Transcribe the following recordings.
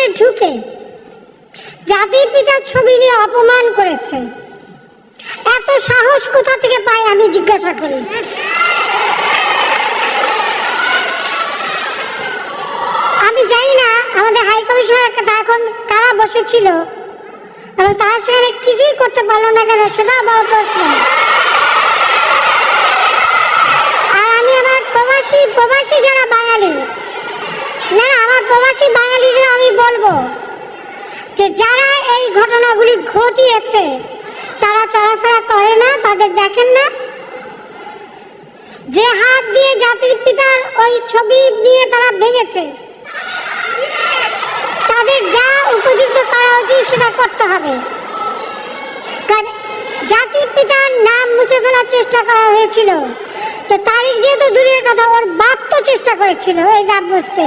ঘরে ঢুকে জাতির পিতার ছবি নিয়ে অপমান করেছে। এত সাহস কোথা থেকে পাই আমি জিজ্ঞাসা করি। আমি জানি না আমাদের হাই কমিশনার এখন কারা বসেছিল। এবং তারা সেখানে কিছুই করতে পারল না কেন সেটা বড় প্রশ্ন। আর আমি আমার প্রবাসী প্রবাসী যারা বাঙালি না না আমার প্রবাসী বাঙালিদের আমি বলব যে যারা এই ঘটনাগুলি ঘটিয়েছে, তারা চলাফেরা করে না, তাদের দেখেন না। যে হাত দিয়ে জাতির পিতার ওই ছবি নিয়ে তারা ভেঙেছে, তাদের যা উপযুক্ত করা উচিত সেটা করতে হবে। জাতির পিতার নাম মুছে ফেলার চেষ্টা করা হয়েছিল। তো তারিখ যেহেতু দূরের কথা, ওর বাপ তো চেষ্টা করেছিল, এই নাম বুঝতে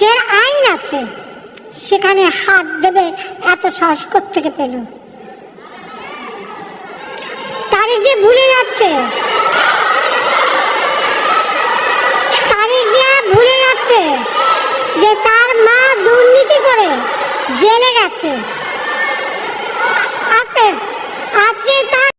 যে আইন আছে, সেখানে হাত দেবে এত সাহস থেকে পেল? তারিখ যে ভুলে যাচ্ছে, তারিখ যে ভুলে যাচ্ছে, যে তার মা দুর্নীতি করে জেলে গেছে। আজকে আজকে তার